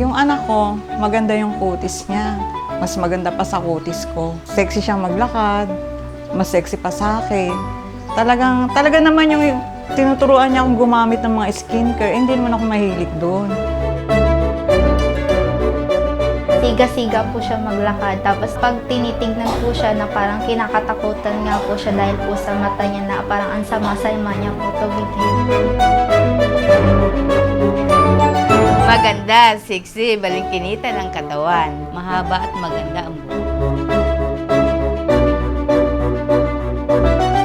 Yung anak ko, maganda yung kutis niya. Mas maganda pa sa kutis ko. Sexy siyang maglakad. Mas sexy pa sa akin. Talagang, talaga naman yung tinuturuan niya akong gumamit ng mga skincare. Hindi naman ako mahilig doon. Siga-siga po siya maglakad. Tapos pag tinitignan po siya na parang kinakatakutan nga po siya dahil po sa mata niya na parang ang sama-sama niya po tumingin. Maganda, sexy, balingkinita ng katawan. Mahaba at maganda ang buhok.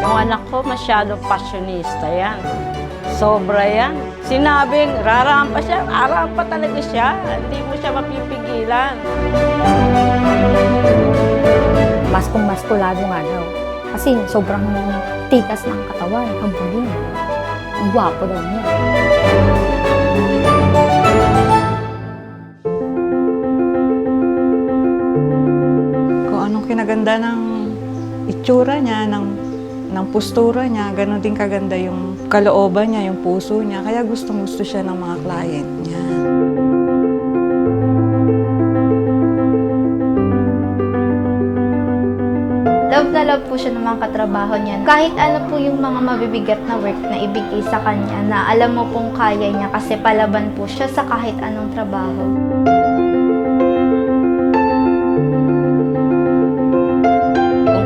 Yung anak ko masyado passionista yan. Sobra yan. Sinabing, rarampa siya, arampa talaga siya. Hindi mo siya mapipigilan. mas kung maskulado nga daw. Kasi sobrang tikas ng katawan, habulin. Ang gwapo daw niya. Kung anong kinaganda ng itsura niya, ng, ng postura niya, ganun din kaganda yung kalooban niya, yung puso niya. Kaya gustong-gusto siya ng mga client niya. Love na love po siya ng mga katrabaho niya. Kahit ano po yung mga mabibigat na work na ibigay sa kanya na alam mo pong kaya niya kasi palaban po siya sa kahit anong trabaho.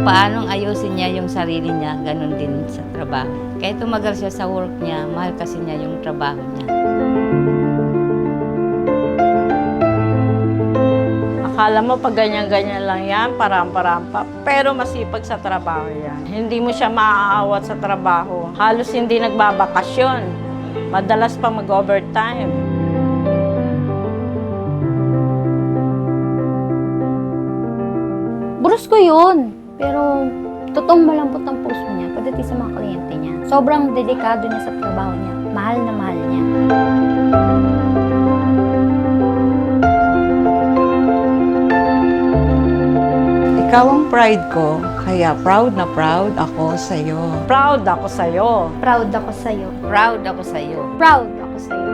Paanong ayusin niya yung sarili niya, ganun din sa trabaho. Kaya tumagal siya sa work niya, mahal kasi niya yung trabaho niya. Akala mo pag ganyan-ganyan lang yan, parampa-rampa. Pero masipag sa trabaho yan. Hindi mo siya maaawat sa trabaho. Halos hindi nagbabakasyon. Madalas pa mag-overtime. Buros ko yun. Pero totoong malambot ang puso niya pagdating sa mga kliyente niya. Sobrang delikado niya sa trabaho niya. Mahal na mahal niya. Ikaw ang pride ko, kaya proud na proud ako sa'yo. Proud ako sa'yo. Proud ako sa'yo. Proud ako sa iyo. Proud ako sa'yo.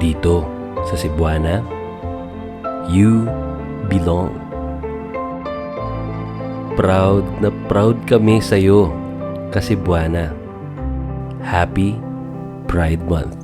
Dito sa Cebuana, you belong. Proud na proud kami sa iyo, Kasibuana. Happy Pride Month.